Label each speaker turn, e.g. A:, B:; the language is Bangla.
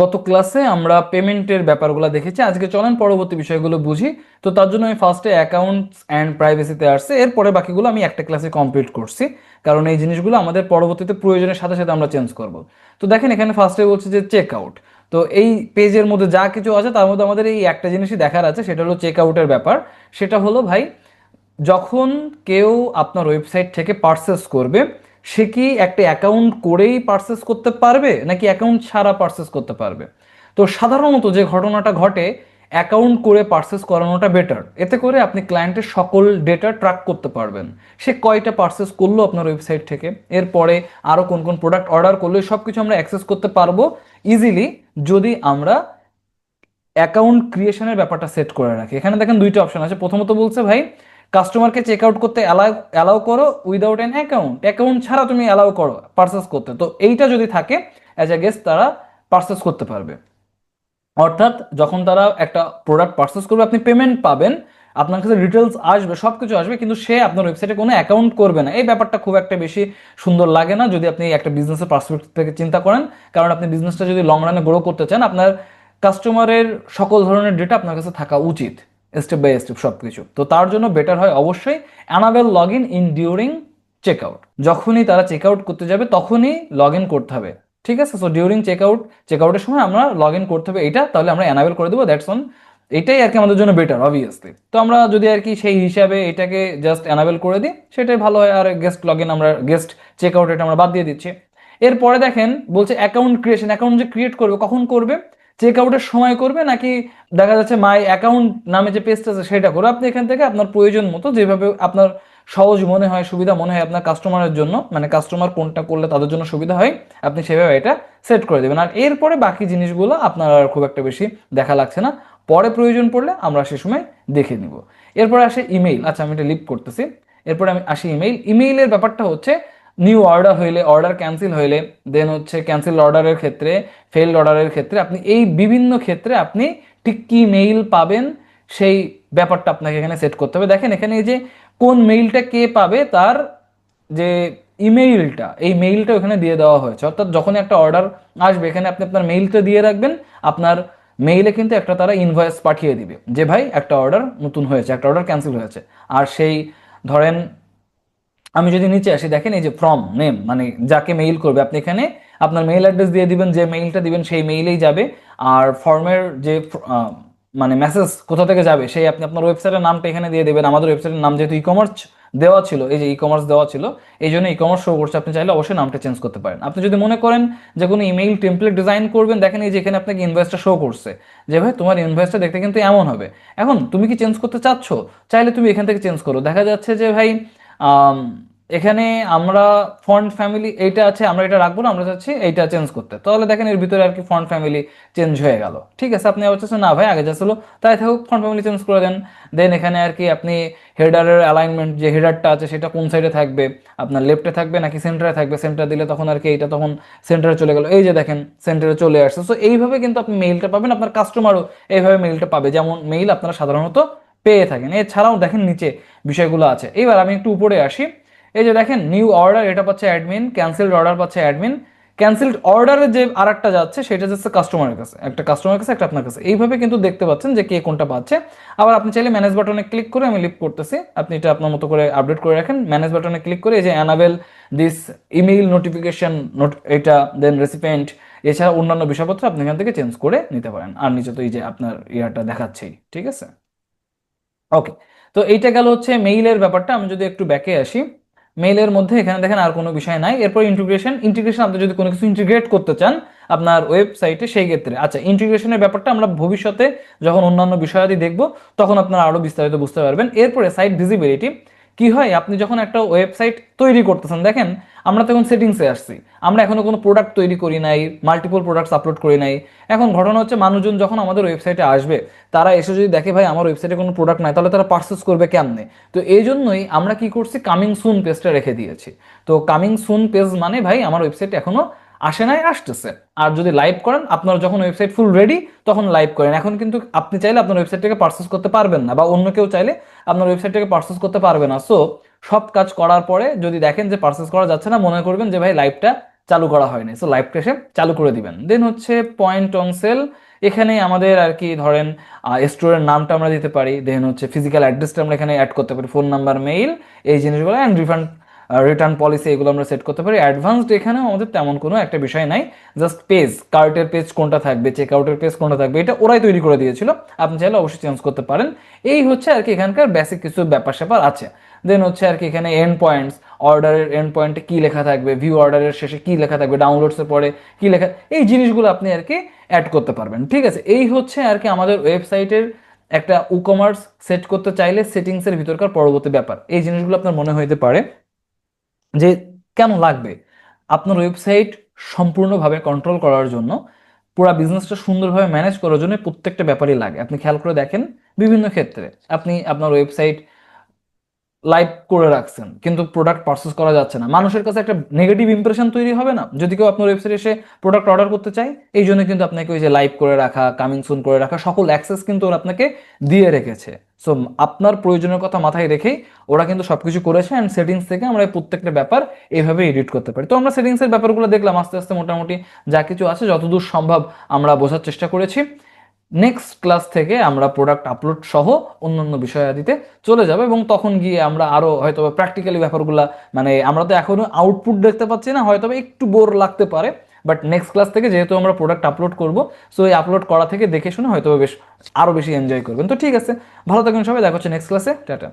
A: গত ক্লাসে আমরা পেমেন্টের ব্যাপারগুলো দেখেছি। আজকে চলেন পরবর্তী বিষয়গুলো বুঝি। তো তার জন্য আমি ফার্স্টে অ্যাকাউন্টস অ্যান্ড প্রাইভেসিতে আসছে। এরপরে বাকিগুলো আমি একটা ক্লাসে কমপ্লিট করছি। কারণ এই জিনিসগুলো আমাদের পরবর্তীতে প্রয়োজনের সাথে সাথে আমরা চেঞ্জ করব। তো দেখেন এখানে ফার্স্টে বলছে যে চেক আউট তো এই পেজের মধ্যে যা কিছু আছে, তার মধ্যে আমাদের এই একটা জিনিসই দেখার আছে, সেটা হলো চেক আউটের ব্যাপার। সেটা হলো ভাই, যখন কেউ আপনার ওয়েবসাইট থেকে পার্সেস করবে সে কি একটা অ্যাকাউন্ট করেই পারচেস করতে পারবে, নাকি অ্যাকাউন্ট ছাড়া পারচেস করতে পারবে? তো সাধারণত যে ঘটনাটা ঘটে অ্যাকাউন্ট করে পারচেস করানোটা বেটার এতে করে আপনি ক্লায়েন্টের সকল ডেটা ট্র্যাক করতে পারবেন। সে কয়টা পারচেস করল আপনার ওয়েবসাইট থেকে? এরপরে আরও কোন কোন প্রোডাক্ট অর্ডার করল সব কিছু আমরা অ্যাক্সেস করতে পারব ইজিলি যদি আমরা অ্যাকাউন্ট ক্রিয়েশনের ব্যাপারটা সেট করে রাখি। এখানে দেখেন দুইটা অপশন আছে। প্রথমত বলছে ভাই কাস্টমারকে চেক আউট করতে অ্যালাউ অ্যালাউ করো উইদাউট অ্যান অ্যাকাউন্ট অ্যাকাউন্ট ছাড়া তুমি অ্যালাউ করো পারচেস করতে। তো এইটা যদি থাকে অ্যাজ এ গেস্ট তারা পারচেস করতে পারবে। অর্থাৎ যখন তারা একটা প্রোডাক্ট পারচেস করবে, আপনি পেমেন্ট পাবেন। আপনার কাছে ডিটেলস আসবে সব কিছু আসবে, কিন্তু সে আপনার ওয়েবসাইটে কোনো অ্যাকাউন্ট করবে না। এই ব্যাপারটা খুব একটা বেশি সুন্দর লাগে না যদি আপনি একটা বিজনেসের পার্সপেক্টিভ থেকে চিন্তা করেন। কারণ আপনি বিজনেসটা যদি লং রানে গ্রো করতে চান, আপনার কাস্টমারের সকল ধরনের ডেটা আপনার কাছে থাকা উচিত। স্টেপ বাই স্টেপ সব কিছু তো তার জন্য বেটার হয় অবশ্যই enable log in in during check out যখনই তারা চেক আউট করতে যাবে, তখনই লগ ইন করতে হবে। ঠিক আছে? So during check out check আউটের সময় আমরা লগ ইন করতে হবে এটা তাহলে আমরা অ্যানাবেল করে দেবো দ্যাটস অন এটাই আর কি আমাদের জন্য বেটার অবভিয়াসলি তো আমরা যদি আর কি সেই হিসাবে এটাকে জাস্ট অ্যানাবেল করে দিই, সেটাই ভালো হয়। আর গেস্ট লগ ইন আমরা গেস্ট চেক আউট এটা আমরা বাদ দিয়ে দিচ্ছি। এরপরে দেখেন, বলছে অ্যাকাউন্ট ক্রিয়েশন অ্যাকাউন্ট যে ক্রিয়েট করবে, কখন করবে? চেক আউটের সময় করবে নাকি দেখা যাচ্ছে মাই অ্যাকাউন্ট নামে যে পেজটা আছে সেটা করবে? আপনি এখান থেকে আপনার প্রয়োজন মতো যেভাবে আপনার সহজ মনে হয়, সুবিধা মনে হয় আপনার কাস্টমারের জন্য মানে কাস্টমার কোনটা করলে তাদের জন্য সুবিধা হয়, আপনি সেভাবে এটা সেট করে দেবেন। আর এরপরে বাকি জিনিসগুলো আপনার আর খুব একটা বেশি দেখা লাগছে না। পরে প্রয়োজন পড়লে আমরা সে সময় দেখে নিব। এরপরে আসে ইমেইল আচ্ছা আমি এটা লিপ করতেছি। এরপরে আমি আসি ইমেইল ইমেইলের ব্যাপারটা হচ্ছে নিউ অর্ডার হইলে অর্ডার ক্যান্সেল হইলে দেন হচ্ছে ক্যান্সেল অর্ডারের ক্ষেত্রে ফেলড অর্ডারের ক্ষেত্রে আপনি এই বিভিন্ন ক্ষেত্রে আপনি ঠিক কি মেইল পাবেন সেই ব্যাপারটা আপনাকে এখানে সেট করতে হবে। দেখেন এখানে এই যে কোন মেইলটা কে পাবে তার যে ইমেইলটা এই মেইলটা ওখানে দিয়ে দেওয়া হয়েছে। অর্থাৎ যখন একটা অর্ডার আসবে, এখানে আপনি আপনার মেইলটা দিয়ে রাখবেন, আপনার মেইলে কিন্তু একটা তারা ইনভয়েস পাঠিয়ে দিবে যে ভাই একটা অর্ডার নতুন হয়েছে, একটা অর্ডার ক্যান্সেল হয়েছে। আর সেই ধরেন আমি যদি নিচে আসি, দেখেন এই যে ফ্রম নেম মানে যাকে মেইল করবে, আপনি এখানে আপনার মেইল অ্যাড্রেস দিয়ে দিবেন, যে মেইলটা দিবেন সেই মেইলেই যাবে। আর ফর্মের যে মানে মেসেজ কোথা থেকে যাবে, সেই আপনি আপনার ওয়েবসাইটের নামটা এখানে দিয়ে দেবেন। আমাদের ওয়েবসাইটের নাম যেহেতু ই কমার্স দেওয়া ছিল, এই যে ই কমার্স দেওয়া ছিল, এই জন্য ই কমার্স শো করছে, আপনি চাইলে অবশ্যই নামটা চেঞ্জ করতে পারেন। আপনি যদি মনে করেন যে কোনো ইমেইল টেমপ্লেট ডিজাইন করবেন, দেখেন এই যে এখানে আপনাকে ইনভয়েসটা শো করছে, যে ভাই তোমার ইনভয়েসটা দেখতে কিন্তু এমন হবে। এখন তুমি কি চেঞ্জ করতে চাচ্ছ? চাইলে তুমি এখান থেকে চেঞ্জ করো। দেখা যাচ্ছে যে ভাই এখানে আমরা ফন্ট ফ্যামিলি এইটা আছে, আমরা এটা রাখব না, আমরা চাচ্ছি এইটা চেঞ্জ করতে। তাহলে দেখেন এর ভিতরে আর কি ফন্ট ফ্যামিলি চেঞ্জ হয়ে গেল। ঠিক আছে, আপনি আবার চাচ্ছেন, না ভাই, আগে যা তাই থাকুক ফন্ট ফ্যামিলি চেঞ্জ করে দেন। দেন এখানে আর কি আপনি হেডারের অ্যালাইনমেন্ট যে হেডারটা আছে, সেটা কোন সাইডে থাকবে? আপনার লেফটে থাকবে নাকি সেন্টারে থাকবে? সেন্টার দিলে তখন আর কি এইটা তখন সেন্টারে চলে গেল। এই যে দেখেন সেন্টারে চলে আসছে। সো এইভাবে কিন্তু আপনি মেইলটা পাবেন, আপনার কাস্টমারও এইভাবে মেইলটা পাবে। যেমন মেইল আপনারা সাধারণত পেয়ে থাকেন। এছাড়াও দেখেন নিচে বিষয়গুলো আছে। এবার আমি একটু উপরে আসি। এই যে দেখেন নিউ অর্ডার এটা পাচ্ছে অ্যাডমিন ক্যান্সেলড অর্ডার পাচ্ছে অ্যাডমিন ক্যান্সেলড অর্ডারের যে আরেকটা যাচ্ছে, সেটা যাচ্ছে কাস্টমারের কাছে। একটা কাস্টমারের কাছে, একটা আপনার কাছে। এইভাবে কিন্তু দেখতে পাচ্ছেন যে কে কোনটা পাচ্ছে। আবার আপনি চাইলে ম্যানেজ বাটনে ক্লিক করে আমি লিপ করতেছি। আপনি এটা আপনার মতো করে আপডেট করে রাখেন। ম্যানেজ বাটনে ক্লিক করে এই যে enable this email notification note এটা দেন রেসিপেন্ট এছাড়া অন্যান্য বিষয়পত্র আপনি এখান থেকে চেঞ্জ করে নিতে পারেন। আর নিচে তো এই যে আপনার ইয়ারটা দেখাচ্ছেই। ঠিক আছে? ওকে তো এইটা গেল হচ্ছে মেইলের ব্যাপারটা। আমি যদি একটু ব্যাকে আসি মেইলের মধ্যে এখানে দেখেন আর কোনো বিষয় নাই। এরপর ইন্টিগ্রেশন ইন্টিগ্রেশন আপনি যদি কোনো কিছু ইন্টিগ্রেট করতে চান, আপনার ওয়েবসাইটে সেই ক্ষেত্রে। আচ্ছা ইন্টিগ্রেশনের ব্যাপারটা আমরা ভবিষ্যতে যখন অন্যান্য বিষয়াদি দেখব, তখন আপনারা আরও বিস্তারিত বুঝতে পারবেন। এরপরে সাইট ভিজিবিলিটি কি হয়? আপনি যখন একটা ওয়েবসাইট তৈরি করতেছেন, দেখেন আমরা তো এখন সেটিংসে আসছি। আমরা এখনও কোনো প্রোডাক্ট তৈরি করি নাই মাল্টিপল প্রোডাক্টস আপলোড করি নাই। এখন ঘটনা হচ্ছে মানুষজন যখন আমাদের ওয়েবসাইটে আসবে, তারা এসে যদি দেখে, ভাই, আমার ওয়েবসাইটে কোনো প্রোডাক্ট নাই, তাহলে তারা পার্সেস করবে কেমনে? তো এই জন্যই আমরা কি করছি? কামিং সুন পেজটা রেখে দিয়েছি। তো কামিং সুন পেজ মানে ভাই, আমার ওয়েবসাইট এখনও আসে নাই, আসতেছে। আর যদি লাইভ করেন, আপনার যখন ওয়েবসাইট ফুল রেডি তখন লাইভ করেন। এখন কিন্তু আপনি চাইলে আপনার ওয়েবসাইটটাকে পারচেস করতে পারবেন না, বা অন্য কেউ চাইলে আপনার ওয়েবসাইটটাকে পারচেস করতে পারবে না। সো সব কাজ করার পরে যদি দেখেন যে পারচেস করা যাচ্ছে না, মনে করবেন যে, ভাই লাইভটা চালু করা হয়নি। সো লাইভ ক্যাশে চালু করে দিবেন। দেন হচ্ছে পয়েন্ট অন সেল এখানে আমাদের আর কি ধরেন স্টোরের নামটা আমরা দিতে পারি। দেন হচ্ছে ফিজিক্যাল অ্যাড্রেসটা আমরা এখানে অ্যাড করতে পারি ফোন নাম্বার মেইল এই জিনিসগুলো অ্যান্ড রিফান্ড রিটার্ন পলিসি এগুলো আমরা সেট করতে পারি। অ্যাডভান্সড এখানেও আমাদের তেমন কোনো একটা বিষয় নাই। জাস্ট পেজ কার্টের পেজ কোনটা থাকবে চেক আউটের পেজ কোনটা থাকবে, এটা ওরাই তৈরি করে দিয়েছিল। আপনি চাইলে অবশ্যই চেঞ্জ করতে পারেন। এই হচ্ছে আর কি এখানকার বেসিক কিছু ব্যাপার স্যাপার আছে। দেন হচ্ছে আর কি এখানে এন্ড পয়েন্টস অর্ডারের এন্ড পয়েন্টে কী লেখা থাকবে ভিউ অর্ডারের শেষে কী লেখা থাকবে ডাউনলোডসের পরে কী লেখা, এই জিনিসগুলো আপনি আর কি অ্যাড করতে পারবেন। ঠিক আছে? এই হচ্ছে আর কি আমাদের ওয়েবসাইটের একটা ই কমার্স সেট করতে চাইলে সেটিংসের ভিতরকার পরবর্তী ব্যাপার। এই জিনিসগুলো আপনার মনে হইতে পারে। যে কেন লাগবে? আপনার ওয়েবসাইট সম্পূর্ণভাবে কন্ট্রোল করার জন্য, পুরো বিজনেসটা সুন্দরভাবে ম্যানেজ করার জন্য প্রত্যেকটা ব্যাপারই লাগে। আপনি খেয়াল করে দেখেন, বিভিন্ন ক্ষেত্রে আপনি আপনার ওয়েবসাইট লাইভ করে রাখছেন, কিন্তু প্রোডাক্ট পারচেস করা যাচ্ছে না। মানুষের কাছে একটা নেগেটিভ ইমপ্রেশন তৈরি হবে না। যদি কেউ আপনার ওয়েবসাইটে এসে প্রোডাক্ট অর্ডার করতে চায় এই জন্য কিন্তু আপনাকে ওই যে লাইভ করে রাখা কামিং সুন করে রাখা, সকল অ্যাক্সেস কিন্তু ওরা আপনাকে দিয়ে রেখেছে। সো আপনার প্রয়োজনের কথা মাথায় রেখেই ওরা কিন্তু সবকিছু করেছে অ্যান্ড সেটিংস থেকে আমরা প্রত্যেকটা ব্যাপার এইভাবে এডিট করতে পারি। তো আমরা সেটিংসের ব্যাপারগুলো দেখলাম, আস্তে আস্তে মোটামুটি যা কিছু আছে যতদূর সম্ভব আমরা বোঝার চেষ্টা করেছি। নেক্সট ক্লাস থেকে আমরা প্রোডাক্ট আপলোড সহ অন্যান্য বিষয়াদিতে চলে যাবে এবং তখন গিয়ে আমরা আরও হয়তো প্র্যাকটিক্যালি ব্যাপারগুলো মানে আমরা তো এখনও আউটপুট দেখতে পাচ্ছি না হয়তো একটু বোর লাগতে পারে। বাট নেক্সট ক্লাস থেকে যেহেতু আমরা প্রোডাক্ট আপলোড করব সো এই আপলোড করা থেকে দেখে শুনে হয়তো বেশ আরও বেশি এনজয় করবেন। তো ঠিক আছে, ভালো থাকবেন সবাই, দেখা হচ্ছে নেক্সট ক্লাসে টাটা।